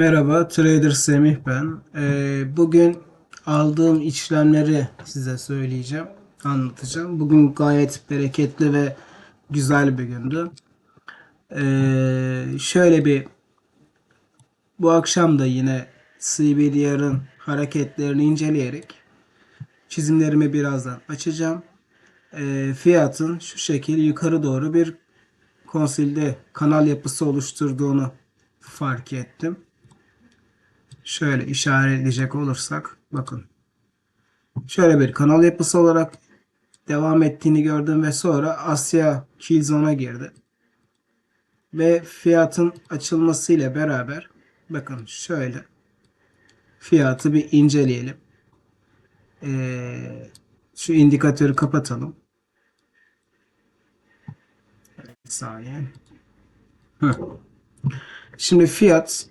Merhaba, Trader Semih ben. Ee, bugün aldığım işlemleri size söyleyeceğim, anlatacağım. Bugün gayet bereketli ve güzel bir gündü. Ee, şöyle bir, bu akşam da yine CBDR'ın hareketlerini inceleyerek çizimlerimi birazdan açacağım. Ee, fiyatın şu şekil yukarı doğru bir konsilde kanal yapısı oluşturduğunu fark ettim. Şöyle işaretleyecek olursak bakın. Şöyle bir kanal yapısı olarak devam ettiğini gördüm ve sonra Asya Killzone'a girdi. Ve fiyatın açılmasıyla beraber bakın şöyle fiyatı bir inceleyelim. Ee, şu indikatörü kapatalım. Bir saniye. Heh. Şimdi fiyat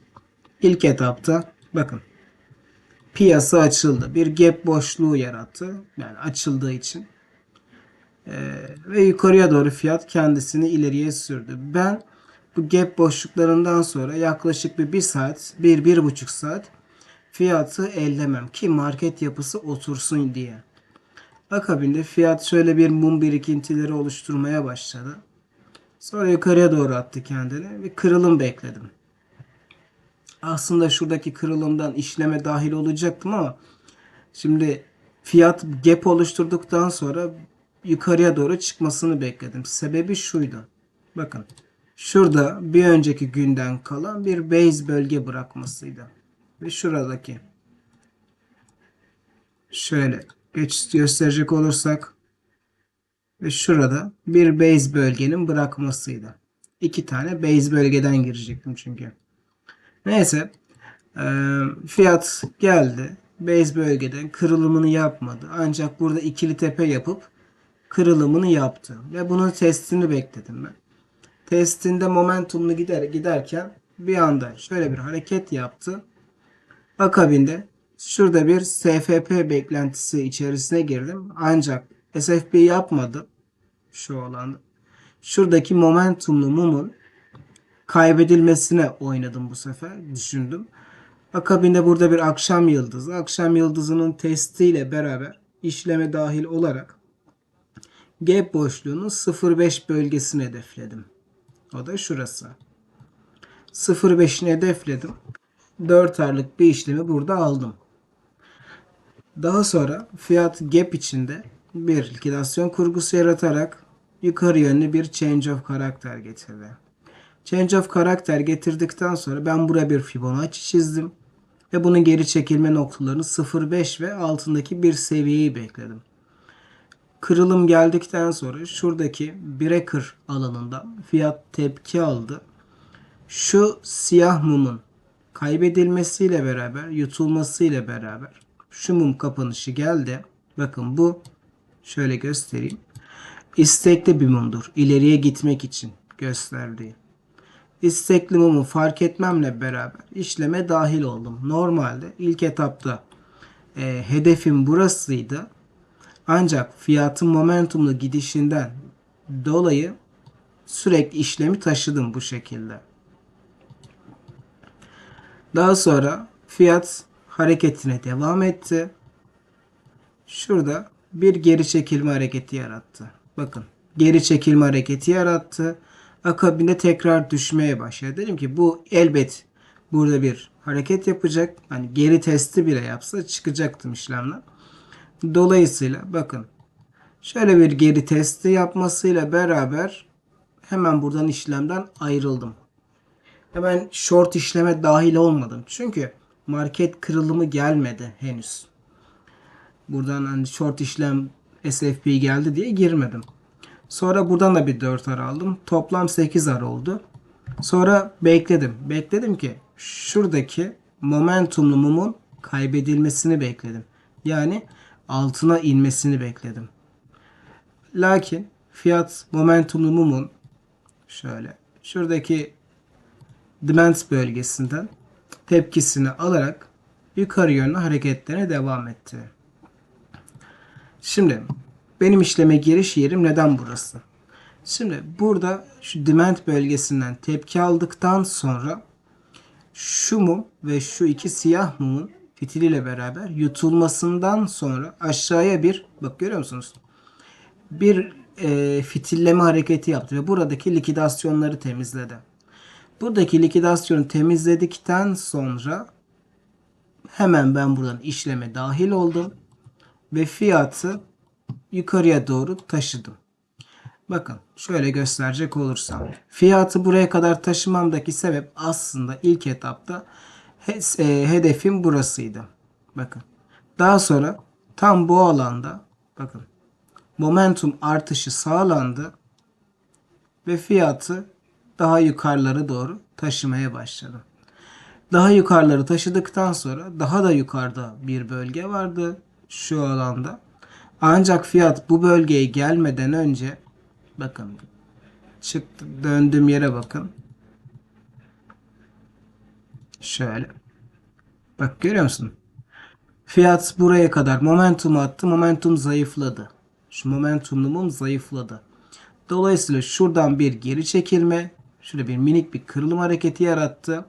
ilk etapta bakın piyasa açıldı. Bir gap boşluğu yarattı. Yani açıldığı için. Ee, ve yukarıya doğru fiyat kendisini ileriye sürdü. Ben bu gap boşluklarından sonra yaklaşık bir, bir saat, bir, bir buçuk saat fiyatı ellemem ki market yapısı otursun diye. Akabinde fiyat şöyle bir mum birikintileri oluşturmaya başladı. Sonra yukarıya doğru attı kendini ve kırılım bekledim. Aslında şuradaki kırılımdan işleme dahil olacaktım ama şimdi fiyat gap oluşturduktan sonra yukarıya doğru çıkmasını bekledim. Sebebi şuydu. Bakın şurada bir önceki günden kalan bir base bölge bırakmasıydı. Ve şuradaki şöyle geç gösterecek olursak ve şurada bir base bölgenin bırakmasıydı. İki tane base bölgeden girecektim çünkü. Neyse eee, fiyat geldi. Base bölgeden kırılımını yapmadı. Ancak burada ikili tepe yapıp kırılımını yaptı. Ve bunun testini bekledim ben. Testinde momentumlu gider giderken bir anda şöyle bir hareket yaptı. Akabinde şurada bir SFP beklentisi içerisine girdim. Ancak SFP yapmadı. Şu olan. Şuradaki momentumlu mumun kaybedilmesine oynadım bu sefer. Düşündüm. Akabinde burada bir akşam yıldızı. Akşam yıldızının testiyle beraber işleme dahil olarak gap boşluğunun 0.5 bölgesini hedefledim. O da şurası. 0.5'ini hedefledim. 4 aylık bir işlemi burada aldım. Daha sonra fiyat gap içinde bir likidasyon kurgusu yaratarak yukarı yönlü bir change of karakter getirdi. Change of karakter getirdikten sonra ben buraya bir Fibonacci çizdim. Ve bunun geri çekilme noktalarını 0.5 ve altındaki bir seviyeyi bekledim. Kırılım geldikten sonra şuradaki breaker alanından fiyat tepki aldı. Şu siyah mumun kaybedilmesiyle beraber, yutulmasıyla beraber şu mum kapanışı geldi. Bakın bu şöyle göstereyim. İstekli bir mumdur. İleriye gitmek için gösterdiği. İstekli mumu fark etmemle beraber işleme dahil oldum. Normalde ilk etapta e, hedefim burasıydı. Ancak fiyatın momentumlu gidişinden dolayı sürekli işlemi taşıdım bu şekilde. Daha sonra fiyat hareketine devam etti. Şurada bir geri çekilme hareketi yarattı. Bakın geri çekilme hareketi yarattı. Akabinde tekrar düşmeye başladı. Dedim ki bu elbet burada bir hareket yapacak. Hani geri testi bile yapsa çıkacaktım işlemden. Dolayısıyla bakın şöyle bir geri testi yapmasıyla beraber hemen buradan işlemden ayrıldım. Hemen short işleme dahil olmadım. Çünkü market kırılımı gelmedi henüz. Buradan hani short işlem SFP geldi diye girmedim. Sonra buradan da bir 4 ar aldım. Toplam 8 ar oldu. Sonra bekledim. Bekledim ki şuradaki momentumlu mumun kaybedilmesini bekledim. Yani altına inmesini bekledim. Lakin fiyat momentumlu mumun şöyle şuradaki demand bölgesinden tepkisini alarak yukarı yönlü hareketlerine devam etti. Şimdi benim işleme giriş yerim neden burası? Şimdi burada şu demand bölgesinden tepki aldıktan sonra şu mum ve şu iki siyah mumun fitiliyle beraber yutulmasından sonra aşağıya bir bak görüyor musunuz? Bir e, fitilleme hareketi yaptı ve buradaki likidasyonları temizledi. Buradaki likidasyonu temizledikten sonra hemen ben buradan işleme dahil oldum ve fiyatı yukarıya doğru taşıdım. Bakın şöyle gösterecek olursam. Fiyatı buraya kadar taşımamdaki sebep aslında ilk etapta e, hedefim burasıydı. Bakın. Daha sonra tam bu alanda bakın momentum artışı sağlandı ve fiyatı daha yukarılara doğru taşımaya başladım. Daha yukarıları taşıdıktan sonra daha da yukarıda bir bölge vardı şu alanda. Ancak fiyat bu bölgeye gelmeden önce bakın çıktı döndüğüm yere bakın. Şöyle. Bak görüyor musun? Fiyat buraya kadar momentum attı. Momentum zayıfladı. Şu momentumum zayıfladı. Dolayısıyla şuradan bir geri çekilme, şurada bir minik bir kırılım hareketi yarattı.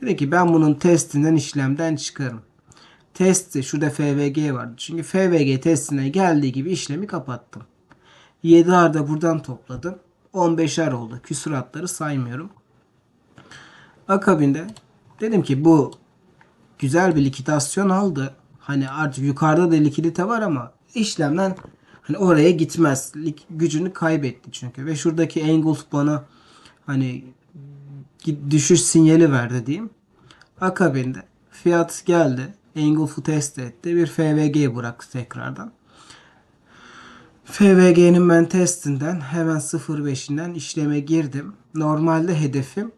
Dedi ki ben bunun testinden işlemden çıkarım. Testi şurada FVG vardı. Çünkü FVG testine geldiği gibi işlemi kapattım. 7R da buradan topladım. 15'er oldu. Küsuratları saymıyorum. Akabinde dedim ki bu güzel bir likidasyon aldı. Hani artık yukarıda da likidite var ama işlemden hani oraya gitmez. Lik- gücünü kaybetti çünkü. Ve şuradaki Engulf bana hani düşüş sinyali verdi diyeyim. Akabinde fiyat geldi. Engulf'u test etti. Bir FVG bıraktı tekrardan. FVG'nin ben testinden hemen 0.5'inden işleme girdim. Normalde hedefim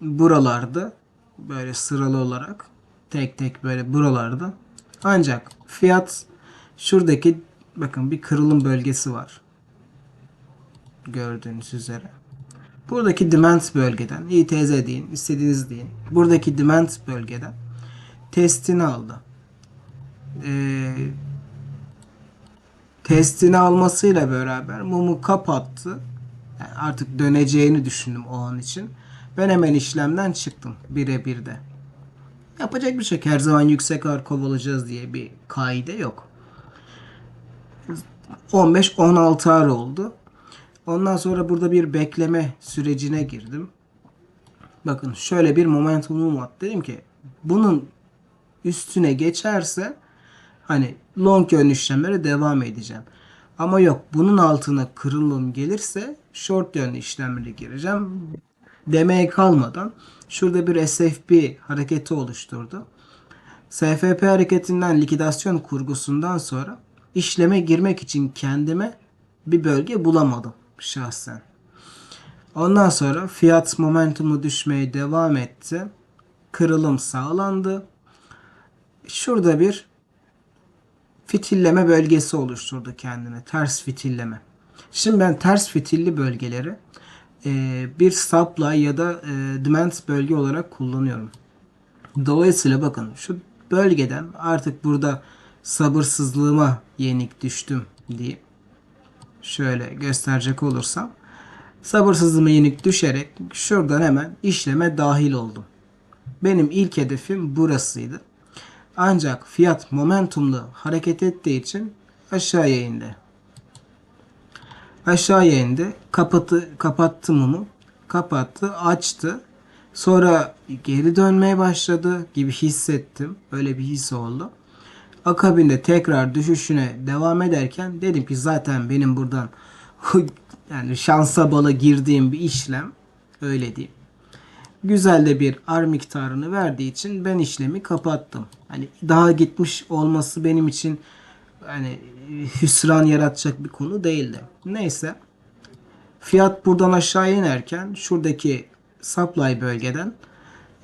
buralardı. Böyle sıralı olarak. Tek tek böyle buralarda. Ancak fiyat şuradaki bakın bir kırılım bölgesi var. Gördüğünüz üzere. Buradaki demand bölgeden ITZ deyin, istediğiniz deyin. Buradaki demand bölgeden testini aldı. Ee, testini almasıyla beraber mumu kapattı. Yani artık döneceğini düşündüm o an için. Ben hemen işlemden çıktım birebir de. Yapacak bir şey. Her zaman yüksek ağır kovalayacağız diye bir kaide yok. 15-16 ağır oldu. Ondan sonra burada bir bekleme sürecine girdim. Bakın şöyle bir momentumum var. Dedim ki bunun üstüne geçerse hani long yönlü işlemlere devam edeceğim. Ama yok bunun altına kırılım gelirse short yönlü işlemlere gireceğim. Demeye kalmadan şurada bir SFP hareketi oluşturdu. SFP hareketinden likidasyon kurgusundan sonra işleme girmek için kendime bir bölge bulamadım şahsen. Ondan sonra fiyat momentumu düşmeye devam etti. Kırılım sağlandı. Şurada bir fitilleme bölgesi oluşturdu kendine. Ters fitilleme. Şimdi ben ters fitilli bölgeleri e, bir supply ya da e, demand bölge olarak kullanıyorum. Dolayısıyla bakın şu bölgeden artık burada sabırsızlığıma yenik düştüm diye şöyle gösterecek olursam sabırsızlığıma yenik düşerek şuradan hemen işleme dahil oldum. Benim ilk hedefim burasıydı. Ancak fiyat momentumlu hareket ettiği için aşağıya indi. Aşağıya indi. Kapatı, kapattı mumu. Kapattı. Açtı. Sonra geri dönmeye başladı gibi hissettim. Öyle bir his oldu. Akabinde tekrar düşüşüne devam ederken dedim ki zaten benim buradan yani şansa bala girdiğim bir işlem öyle diyeyim. Güzel de bir ar miktarını verdiği için ben işlemi kapattım. Hani daha gitmiş olması benim için hani hüsran yaratacak bir konu değildi. Neyse. Fiyat buradan aşağı inerken şuradaki supply bölgeden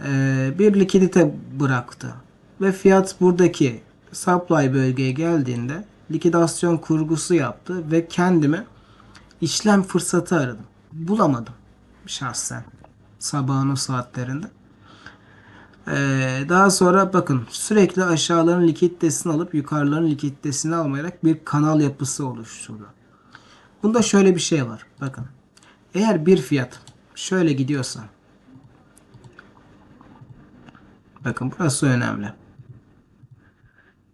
e, bir likidite bıraktı. Ve fiyat buradaki supply bölgeye geldiğinde likidasyon kurgusu yaptı ve kendime işlem fırsatı aradım. Bulamadım şahsen sabahın o saatlerinde. Ee, daha sonra bakın sürekli aşağıların likiditesini alıp yukarıların likiditesini almayarak bir kanal yapısı oluşturdu. Bunda şöyle bir şey var. Bakın. Eğer bir fiyat şöyle gidiyorsa Bakın burası önemli.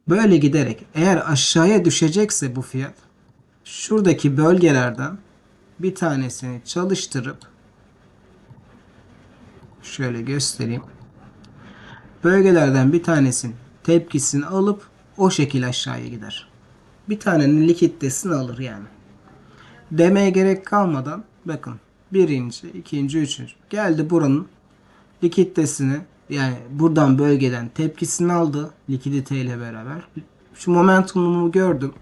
Böyle giderek eğer aşağıya düşecekse bu fiyat şuradaki bölgelerden bir tanesini çalıştırıp şöyle göstereyim. Bölgelerden bir tanesinin tepkisini alıp o şekil aşağıya gider. Bir tanenin likiditesini alır yani. Demeye gerek kalmadan bakın birinci, ikinci, üçüncü geldi buranın likiditesini yani buradan bölgeden tepkisini aldı likidite ile beraber. Şu momentumu gördüm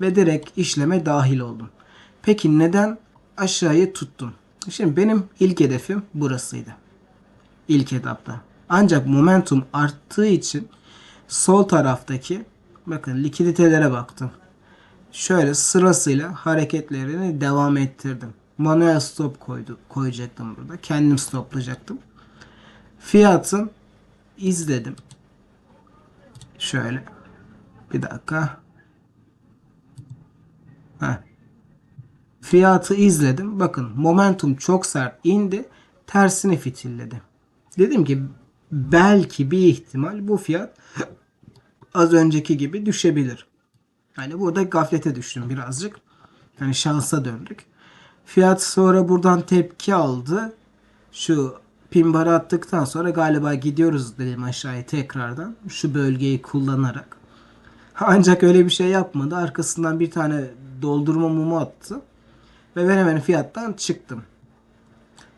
ve direkt işleme dahil oldum. Peki neden aşağıyı tuttum? Şimdi benim ilk hedefim burasıydı. İlk etapta. Ancak momentum arttığı için sol taraftaki bakın likiditelere baktım. Şöyle sırasıyla hareketlerini devam ettirdim. Manuel stop koydu, koyacaktım burada. Kendim stoplayacaktım. Fiyatın izledim. Şöyle. Bir dakika. Heh. Fiyatı izledim. Bakın momentum çok sert indi. Tersini fitilledi. Dedim ki belki bir ihtimal bu fiyat az önceki gibi düşebilir. Yani burada gaflete düştüm birazcık. Yani şansa döndük. Fiyat sonra buradan tepki aldı. Şu pin barı attıktan sonra galiba gidiyoruz dedim aşağıya tekrardan. Şu bölgeyi kullanarak. Ancak öyle bir şey yapmadı. Arkasından bir tane doldurma mumu attı. Ve ben hemen fiyattan çıktım.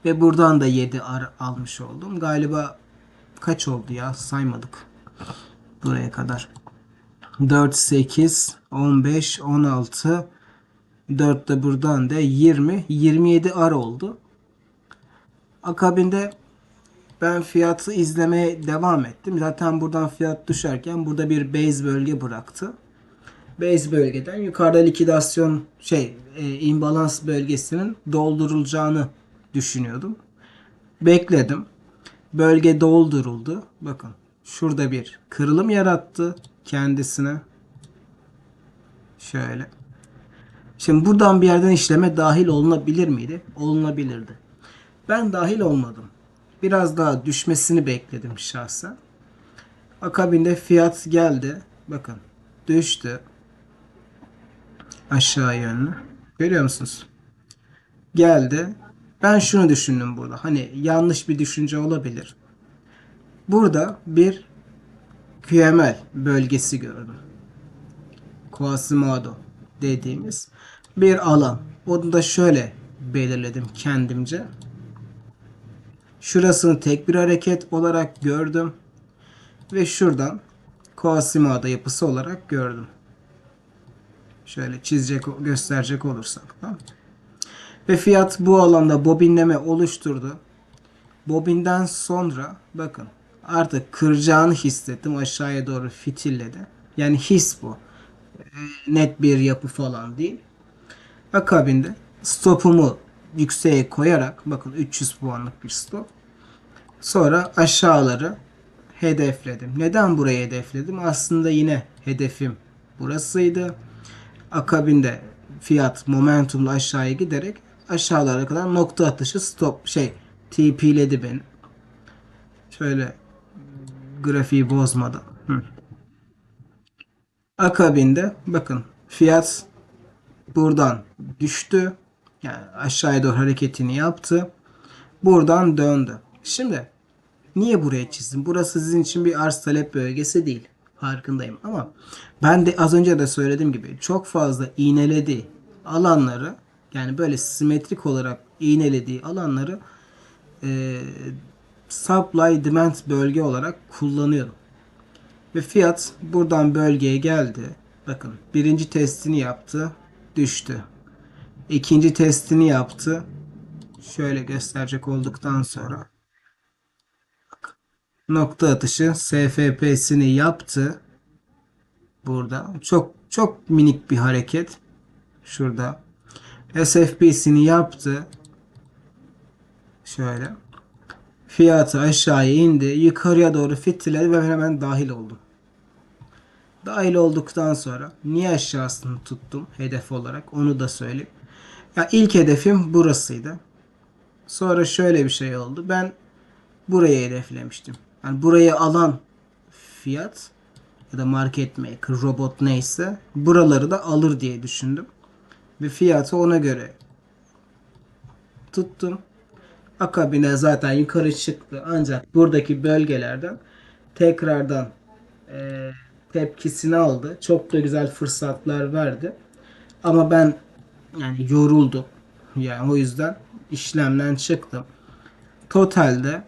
Ve buradan da 7 ar almış oldum. Galiba kaç oldu ya saymadık. Buraya kadar. 4, 8, 15, 16, 4 de buradan da 20, 27 ar oldu. Akabinde ben fiyatı izlemeye devam ettim. Zaten buradan fiyat düşerken burada bir base bölge bıraktı. Base bölgeden yukarıda likidasyon şey e, imbalans bölgesinin doldurulacağını düşünüyordum. Bekledim. Bölge dolduruldu. Bakın şurada bir kırılım yarattı kendisine. Şöyle. Şimdi buradan bir yerden işleme dahil olunabilir miydi? Olunabilirdi. Ben dahil olmadım. Biraz daha düşmesini bekledim şahsen. Akabinde fiyat geldi. Bakın düştü. Aşağı yönlü. Görüyor musunuz? Geldi. Ben şunu düşündüm burada. Hani yanlış bir düşünce olabilir. Burada bir QML bölgesi gördüm. Quasimodo dediğimiz bir alan. Onu da şöyle belirledim kendimce. Şurasını tek bir hareket olarak gördüm. Ve şuradan Quasimodo yapısı olarak gördüm. Şöyle çizecek, gösterecek olursak. Tamam. Ve fiyat bu alanda bobinleme oluşturdu. Bobinden sonra bakın artık kıracağını hissettim. Aşağıya doğru fitilledi. Yani his bu. E, Net bir yapı falan değil. Akabinde stopumu yükseğe koyarak bakın 300 puanlık bir stop. Sonra aşağıları hedefledim. Neden burayı hedefledim? Aslında yine hedefim burasıydı. Akabinde fiyat momentumla aşağıya giderek aşağılara kadar nokta atışı stop şey TP'ledi beni. Şöyle grafiği bozmadan. Hı. Akabinde bakın fiyat buradan düştü. Yani aşağıya doğru hareketini yaptı. Buradan döndü. Şimdi niye buraya çizdim? Burası sizin için bir arz talep bölgesi değil. Farkındayım ama ben de az önce de söylediğim gibi çok fazla iğnelediği alanları yani böyle simetrik olarak iğnelediği alanları e, supply demand bölge olarak kullanıyorum. Ve fiyat buradan bölgeye geldi. Bakın birinci testini yaptı. Düştü. İkinci testini yaptı. Şöyle gösterecek olduktan sonra nokta atışı SFP'sini yaptı. Burada. Çok çok minik bir hareket. Şurada. SFP'sini yaptı. Şöyle. Fiyatı aşağıya indi. Yukarıya doğru fitiledi ve hemen dahil oldum. Dahil olduktan sonra niye aşağısını tuttum hedef olarak onu da söyleyeyim. Ya ilk hedefim burasıydı. Sonra şöyle bir şey oldu. Ben burayı hedeflemiştim. Yani burayı alan fiyat ya da market maker, robot neyse buraları da alır diye düşündüm. Ve fiyatı ona göre tuttum. Akabine zaten yukarı çıktı. Ancak buradaki bölgelerden tekrardan e, tepkisini aldı. Çok da güzel fırsatlar verdi. Ama ben yani yoruldum. Yani o yüzden işlemden çıktım. Totalde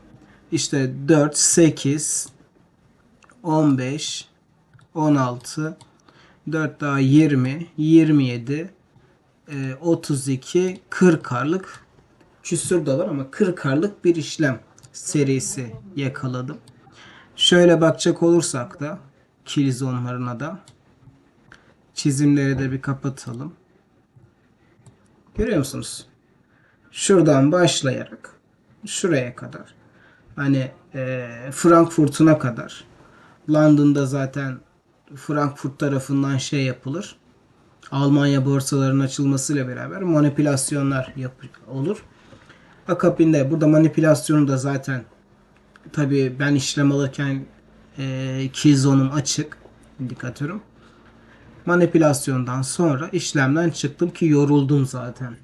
işte 4, 8, 15, 16, 4 daha 20, 27, e, 32, 40 karlık küsür de var ama 40 karlık bir işlem serisi yakaladım. Şöyle bakacak olursak da kilizonlarına da çizimleri de bir kapatalım. Görüyor musunuz? Şuradan başlayarak şuraya kadar hani e, Frankfurt'una kadar London'da zaten Frankfurt tarafından şey yapılır. Almanya borsalarının açılmasıyla beraber manipülasyonlar yap- olur. Akabinde burada manipülasyonu da zaten tabii ben işlem alırken e, keyzone'um açık indikatörüm. Manipülasyondan sonra işlemden çıktım ki yoruldum zaten.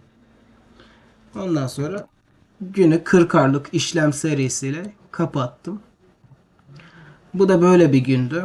Ondan sonra günü 40'arlık işlem serisiyle kapattım. Bu da böyle bir gündü.